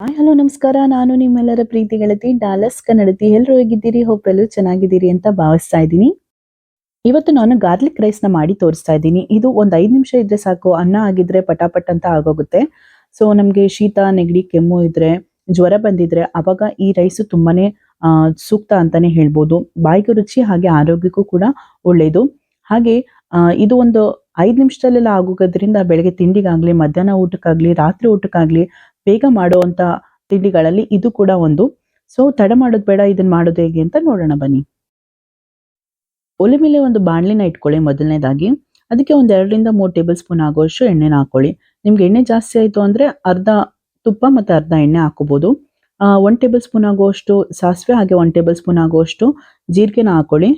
Hello, ನಮಸ್ಕಾರ. ನಾನು ನಿಮ್ಮೆಲ್ಲರ ಪ್ರೀತಿ ಗೆಳತಿ ಡಾಲಸ್ ಕನ್ನಡತಿ. ಎಲ್ಲರೂ ಹೋಗಿದ್ದೀರಿ? ಹೋಪೆಲ್ಲೂ ಚೆನ್ನಾಗಿದ್ದೀರಿ ಅಂತ ಭಾವಿಸ್ತಾ ಇದ್ದೀನಿ. ಇವತ್ತು ನಾನು ಗಾರ್ಲಿಕ್ ರೈಸ್ನ ಮಾಡಿ ತೋರಿಸ್ತಾ ಇದ್ದೀನಿ. ಇದು ಒಂದ್ ಐದು ನಿಮಿಷ ಇದ್ರೆ ಸಾಕು. ಅನ್ನ ಆಗಿದ್ರೆ ಪಟಾಪಟ್ ಅಂತ ಆಗೋಗುತ್ತೆ. ಸೊ ನಮ್ಗೆ ಶೀತ, ನೆಗಡಿ, ಕೆಮ್ಮು ಇದ್ರೆ, ಜ್ವರ ಬಂದಿದ್ರೆ ಅವಾಗ ಈ ರೈಸ್ ತುಂಬಾನೇ ಸೂಕ್ತ ಅಂತಾನೆ ಹೇಳ್ಬೋದು. ಬಾಯಿಗೆ ರುಚಿ, ಹಾಗೆ ಆರೋಗ್ಯಕ್ಕೂ ಕೂಡ ಒಳ್ಳೇದು. ಹಾಗೆ ಇದು ಒಂದು ಐದು ನಿಮಿಷದಲ್ಲೆಲ್ಲ ಆಗೋಗೋದ್ರಿಂದ ಬೆಳಗ್ಗೆ ತಿಂಡಿಗಾಗ್ಲಿ, ಮಧ್ಯಾಹ್ನ ಊಟಕ್ಕಾಗ್ಲಿ, ರಾತ್ರಿ ಊಟಕ್ಕಾಗ್ಲಿ ಬೇಗ ಮಾಡುವಂತ ತಿಂಡಿಗಳಲ್ಲಿ ಇದು ಕೂಡ ಒಂದು. ಸೊ ತಡ ಮಾಡೋದು ಬೇಡ ಇದನ್ನ ಮಾಡೋದು ಹೇಗೆ ಅಂತ ನೋಡೋಣ ಬನ್ನಿ. ಒಲೆ ಮೇಲೆ ಒಂದು ಬಾಣಲಿನ ಇಟ್ಕೊಳ್ಳಿ ಮೊದಲನೇದಾಗಿ. ಅದಕ್ಕೆ ಒಂದ್ ಎರಡರಿಂದ ಮೂರು ಟೇಬಲ್ ಸ್ಪೂನ್ ಆಗೋಷ್ಟು ಎಣ್ಣೆನ ಹಾಕೊಳ್ಳಿ. ನಿಮ್ಗೆ ಎಣ್ಣೆ ಜಾಸ್ತಿ ಆಯ್ತು ಅಂದ್ರೆ ಅರ್ಧ ತುಪ್ಪ ಮತ್ತೆ ಅರ್ಧ ಎಣ್ಣೆ ಹಾಕೋಬಹುದು ಒನ್ ಟೇಬಲ್ ಸ್ಪೂನ್ ಆಗುವಷ್ಟು ಸಾಸಿವೆ ಹಾಗೆ ಒನ್ ಟೇಬಲ್ ಸ್ಪೂನ್ ಆಗುವಷ್ಟು ಜೀರಿಗೆನ ಹಾಕೊಳ್ಳಿ.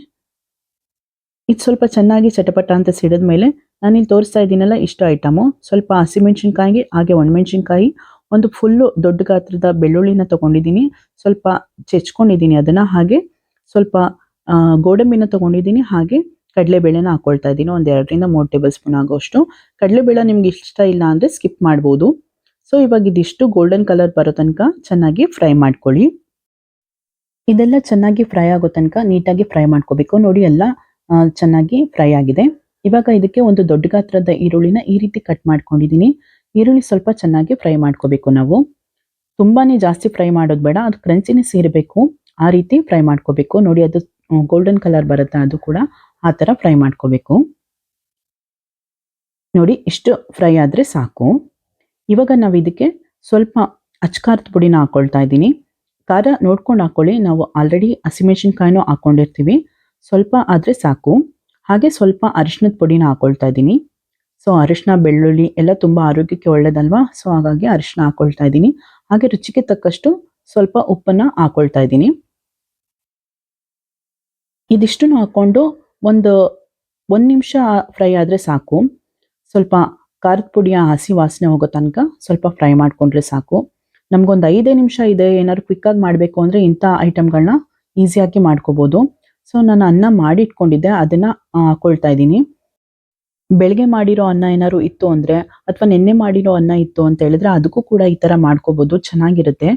ಇದು ಸ್ವಲ್ಪ ಚೆನ್ನಾಗಿ ಚಟಪಟ ಅಂತ ಸಿಡಿದ ಮೇಲೆ ನಾನಿಲ್ಲಿ ತೋರಿಸ್ತಾ ಇದ್ದೀನಲ್ಲ ಇಷ್ಟು ಐಟಮು. ಸ್ವಲ್ಪ ಹಸಿಮೆಣಸಿನ್ಕಾಯಿ ಹಾಗೆ ಒಣಮೆಣಸಿನ್ಕಾಯಿ ಒಂದು ಫುಲ್ಲು ದೊಡ್ಡ ಗಾತ್ರದ ಬೆಳ್ಳುಳ್ಳಿನ ತಗೊಂಡಿದ್ದೀನಿ. ಸ್ವಲ್ಪ ಚೆಚ್ಕೊಂಡಿದ್ದೀನಿ ಅದನ್ನ ಹಾಗೆ. ಸ್ವಲ್ಪ ಗೋಡಂಬಿನ ತಗೊಂಡಿದ್ದೀನಿ. ಹಾಗೆ ಕಡಲೆಬೇಳೆನ ಹಾಕ್ಕೊಳ್ತಾ ಇದ್ದೀನಿ. ಒಂದು ಎರಡರಿಂದ ಮೂರು ಟೇಬಲ್ ಸ್ಪೂನ್ ಆಗೋಷ್ಟು. ಕಡಲೆಬೇಳೆ ನಿಮ್ಗೆ ಇಷ್ಟ ಇಲ್ಲ ಅಂದ್ರೆ ಸ್ಕಿಪ್ ಮಾಡ್ಬೋದು. ಸೊ, ಇವಾಗ ಇದಿಷ್ಟು ಗೋಲ್ಡನ್ ಕಲರ್ ಬರೋ ತನಕ ಚೆನ್ನಾಗಿ ಫ್ರೈ ಮಾಡ್ಕೊಳ್ಳಿ. ಇದೆಲ್ಲ ಚೆನ್ನಾಗಿ ಫ್ರೈ ಆಗೋ ತನಕ ನೀಟಾಗಿ ಫ್ರೈ ಮಾಡ್ಕೋಬೇಕು. ನೋಡಿ, ಎಲ್ಲ ಚೆನ್ನಾಗಿ ಫ್ರೈ ಆಗಿದೆ. ಇವಾಗ ಇದಕ್ಕೆ ಒಂದು ದೊಡ್ಡ ಗಾತ್ರದ ಈರುಳ್ಳಿನ ಈ ರೀತಿ ಕಟ್ ಮಾಡ್ಕೊಂಡಿದ್ದೀನಿ. ಈರುಳ್ಳಿ ಸ್ವಲ್ಪ ಚೆನ್ನಾಗಿ ಫ್ರೈ ಮಾಡ್ಕೋಬೇಕು ನಾವು. ತುಂಬಾ ಜಾಸ್ತಿ ಫ್ರೈ ಮಾಡೋದು ಬೇಡ, ಅದು ಕ್ರಂಚಿನೆಸ್ ಸೇರಬೇಕು. ಆ ರೀತಿ ಫ್ರೈ ಮಾಡ್ಕೋಬೇಕು. ನೋಡಿ, ಅದು ಗೋಲ್ಡನ್ ಕಲರ್ ಬರುತ್ತೆ ಅದು ಕೂಡ ಆ ತರ ಫ್ರೈ ಮಾಡ್ಕೋಬೇಕು. ನೋಡಿ, ಇಷ್ಟು ಫ್ರೈ ಆದ್ರೆ ಸಾಕು. ಇವಾಗ ನಾವು ಇದಕ್ಕೆ ಸ್ವಲ್ಪ ಅಚ್ಕಾರದ ಪುಡಿನ ಹಾಕೊಳ್ತಾ ಇದ್ದೀನಿ. ಖಾರ ನೋಡ್ಕೊಂಡು ಹಾಕೊಳ್ಳಿ. ನಾವು ಆಲ್ರೆಡಿ ಹಸಿಮೆಣಸಿನ್ಕಾಯಿನೂ ಹಾಕೊಂಡಿರ್ತೀವಿ. ಸ್ವಲ್ಪ ಆದ್ರೆ ಸಾಕು. ಹಾಗೆ ಸ್ವಲ್ಪ ಅರಿಶಿನದ ಪುಡಿನ ಹಾಕೊಳ್ತಾ ಇದ್ದೀನಿ. ಸೊ ಅರಿಶಿನ ಬೆಳ್ಳುಳ್ಳಿ ಎಲ್ಲ ತುಂಬಾ ಆರೋಗ್ಯಕ್ಕೆ ಒಳ್ಳೇದಲ್ವಾ? ಸೊ ಹಾಗಾಗಿ ಅರಿಶಿನ ಹಾಕೊಳ್ತಾ ಇದ್ದೀನಿ. ಹಾಗೆ ರುಚಿಗೆ ತಕ್ಕಷ್ಟು ಸ್ವಲ್ಪ ಉಪ್ಪನ್ನ ಹಾಕೊಳ್ತಾ ಇದ್ದೀನಿ. ಇದಿಷ್ಟು ಹಾಕೊಂಡು ಒಂದು ಒಂದು ನಿಮಿಷ ಫ್ರೈ ಆದ್ರೆ ಸಾಕು. ಸ್ವಲ್ಪ ಖಾರದ ಪುಡಿಯ ಹಸಿ ವಾಸನೆ ಹೋಗೋ ತನಕ ಸ್ವಲ್ಪ ಫ್ರೈ ಮಾಡ್ಕೊಂಡ್ರೆ ಸಾಕು. ನಮಗೊಂದು ಐದೇ ನಿಮಿಷ ಇದೆ ಏನಾದ್ರು ಕ್ವಿಕ್ಕಾಗಿ ಮಾಡಬೇಕು ಅಂದ್ರೆ ಇಂಥ ಐಟಮ್ಗಳನ್ನ ಈಸಿಯಾಗಿ ಮಾಡ್ಕೋಬೋದು. ಸೊ ನಾನು ಅನ್ನ ಮಾಡಿ ಇಟ್ಕೊಂಡಿದ್ದೆ ಅದನ್ನ ಆ, ಹಾಕೊಳ್ತಾ ಇದ್ದೀನಿ. ಬೆಳಗ್ಗೆ ಮಾಡಿರೋ ಅನ್ನ ಏನಾದ್ರು ಇತ್ತು ಅಂದ್ರೆ ಅಥವಾ ನಿನ್ನೆ ಮಾಡಿರೋ ಅನ್ನ ಇತ್ತು ಅಂತ ಹೇಳಿದ್ರೆ ಅದಕ್ಕೂ ಕೂಡ ಈ ತರ ಮಾಡ್ಕೋಬಹುದು ಚೆನ್ನಾಗಿರುತ್ತೆ.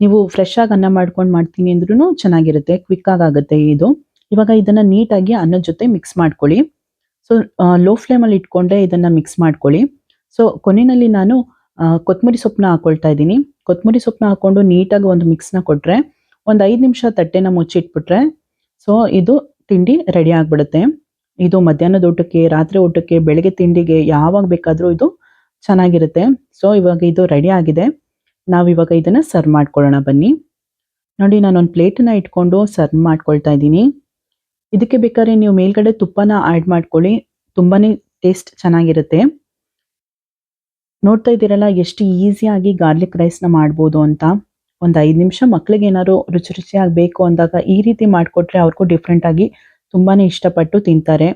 ನೀವು ಫ್ರೆಶ್ ಆಗಿ ಅನ್ನ ಮಾಡ್ಕೊಂಡು ಮಾಡ್ತೀನಿ ಅಂದ್ರೂ ಚೆನ್ನಾಗಿರುತ್ತೆ ಕ್ವಿಕ್ ಆಗಿ ಆಗುತ್ತೆ ಇದು. ಇವಾಗ ಇದನ್ನ ನೀಟಾಗಿ ಅನ್ನದ ಜೊತೆ ಮಿಕ್ಸ್ ಮಾಡ್ಕೊಳ್ಳಿ. ಸೊ ಲೋ ಫ್ಲೇಮ್ ಅಲ್ಲಿ ಇಟ್ಕೊಂಡೆ ಇದನ್ನ ಮಿಕ್ಸ್ ಮಾಡ್ಕೊಳ್ಳಿ. ಸೊ ಕೊನೆಯಲ್ಲಿ ನಾನು ಕೊತ್ತಂಬರಿ ಸೊಪ್ಪನ್ನ ಹಾಕೊಳ್ತಾ ಇದ್ದೀನಿ. ಕೊತ್ತಂಬರಿ ಸೊಪ್ಪನ್ನ ಹಾಕೊಂಡು ನೀಟಾಗಿ ಒಂದು ಮಿಕ್ಸ್ನ ಕೊಟ್ರೆ ಒಂದು ಐದು ನಿಮಿಷ ತಟ್ಟೆನ ಮುಚ್ಚಿಟ್ಬಿಟ್ರೆ ಸೊ ಇದು ತಿಂಡಿ ರೆಡಿ ಆಗ್ಬಿಡುತ್ತೆ. ಇದು ಮಧ್ಯಾಹ್ನದ ಊಟಕ್ಕೆ, ರಾತ್ರಿ ಊಟಕ್ಕೆ, ಬೆಳಗ್ಗೆ ತಿಂಡಿಗೆ ಯಾವಾಗ ಬೇಕಾದ್ರೂ ಇದು ಚೆನ್ನಾಗಿರುತ್ತೆ. ಸೊ ಇವಾಗ ಇದು ರೆಡಿ ಆಗಿದೆ. ನಾವು ಇವಾಗ ಇದನ್ನ ಸರ್ವ್ ಮಾಡ್ಕೊಳ್ಳೋಣ ಬನ್ನಿ. ನೋಡಿ, ನಾನೊಂದು ಪ್ಲೇಟನ್ನ ಇಟ್ಕೊಂಡು ಸರ್ವ್ ಮಾಡ್ಕೊಳ್ತಾ ಇದ್ದೀನಿ. ಇದಕ್ಕೆ ಬೇಕಾದ್ರೆ ನೀವು ಮೇಲ್ಗಡೆ ತುಪ್ಪನ ಆಡ್ ಮಾಡ್ಕೊಳ್ಳಿ. ತುಂಬಾನೇ ಟೇಸ್ಟ್ ಚೆನ್ನಾಗಿರುತ್ತೆ. ನೋಡ್ತಾ ಇದ್ದೀರಲ್ಲ, ಎಷ್ಟು ಈಸಿಯಾಗಿ ಗಾರ್ಲಿಕ್ ರೈಸ್ನ ಮಾಡ್ಬೋದು ಅಂತ. ಒಂದು ಐದು ನಿಮಿಷ ಮಕ್ಳಿಗೆ ಏನಾದ್ರು ರುಚಿ ರುಚಿಯಾಗಿ ಬೇಕು ಅಂದಾಗ ಈ ರೀತಿ ಮಾಡಿಕೊಟ್ರೆ ಅವ್ರಿಗೂ ಡಿಫ್ರೆಂಟ್ ತುಂಬಾನೇ ಇಷ್ಟಪಟ್ಟು ತಿಂತಾರೆ.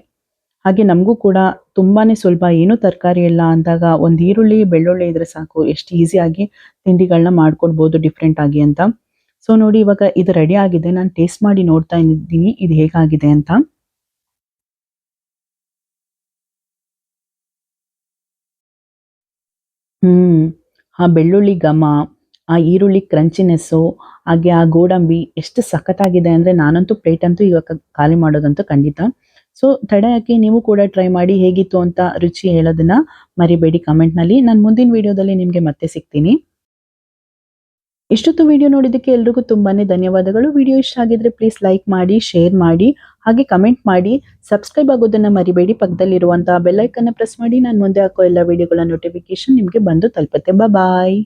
ಹಾಗೆ ನಮಗೂ ಕೂಡ ತುಂಬಾನೇ ಸುಲಭ, ಏನು ತರಕಾರಿ ಇಲ್ಲ ಅಂದಾಗ ಒಂದು ಈರುಳ್ಳಿ, ಬೆಳ್ಳುಳ್ಳಿ ಇದ್ರೆ ಸಾಕು. ಎಷ್ಟು ಈಸಿಯಾಗಿ ತಿಂಡಿಗಳನ್ನ ಮಾಡ್ಕೊಳ್ಬೋದು ಡಿಫ್ರೆಂಟ್ ಆಗಿ ಅಂತ. ಸೊ ನೋಡಿ ಇವಾಗ ಇದು ರೆಡಿ ಆಗಿದೆ. ನಾನು ಟೇಸ್ಟ್ ಮಾಡಿ ನೋಡ್ತಾ ಇದ್ದೀನಿ. ಇದು ಹೇಗಾಗಿದೆ ಅಂತ. ಹ್ಮ್. ಆ ಬೆಳ್ಳುಳ್ಳಿ ಘಮ ಆ ಈರುಳ್ಳಿ ಕ್ರಂಚಿನೆಸ್ಸು, ಹಾಗೆ ಆ ಗೋಡಂಬಿ ಎಷ್ಟು ಸಖತ್ತಾಗಿದೆ ಅಂದ್ರೆ ನಾನಂತೂ ಪ್ಲೇಟ್ ಅಂತೂ ಇವಾಗ ಖಾಲಿ ಮಾಡೋದಂತೂ ಖಂಡಿತ. ಸೊ ತಡೆ ಹಾಕಿ ನೀವು ಕೂಡ ಟ್ರೈ ಮಾಡಿ ಹೇಗಿತ್ತು ಅಂತ ರುಚಿ ಹೇಳೋದನ್ನ ಮರಿಬೇಡಿ ಕಮೆಂಟ್ನಲ್ಲಿ ನಾನು ಮುಂದಿನ ವಿಡಿಯೋದಲ್ಲಿ ನಿಮಗೆ ಮತ್ತೆ ಸಿಗ್ತೀನಿ. ಇಷ್ಟೊತ್ತು ವಿಡಿಯೋ ನೋಡಿದ್ದಕ್ಕೆ ಎಲ್ರಿಗೂ ತುಂಬಾನೇ ಧನ್ಯವಾದಗಳು. ವಿಡಿಯೋ ಇಷ್ಟ ಆಗಿದ್ರೆ ಪ್ಲೀಸ್ ಲೈಕ್ ಮಾಡಿ ಶೇರ್ ಮಾಡಿ, ಹಾಗೆ ಕಮೆಂಟ್ ಮಾಡಿ. ಸಬ್ಸ್ಕ್ರೈಬ್ ಆಗೋದನ್ನ ಮರಿಬೇಡಿ. ಪಕ್ಕದಲ್ಲಿರುವಂತಹ ಬೆಲ್ಲೈಕನ್ನು ಪ್ರೆಸ್ ಮಾಡಿ. ನಾನು ಮುಂದೆ ಹಾಕೋ ಎಲ್ಲ ವಿಡಿಯೋಗಳ ನೋಟಿಫಿಕೇಶನ್ ನಿಮಗೆ ಬಂದು ತಲುಪುತ್ತೆ. ಬಾಯ್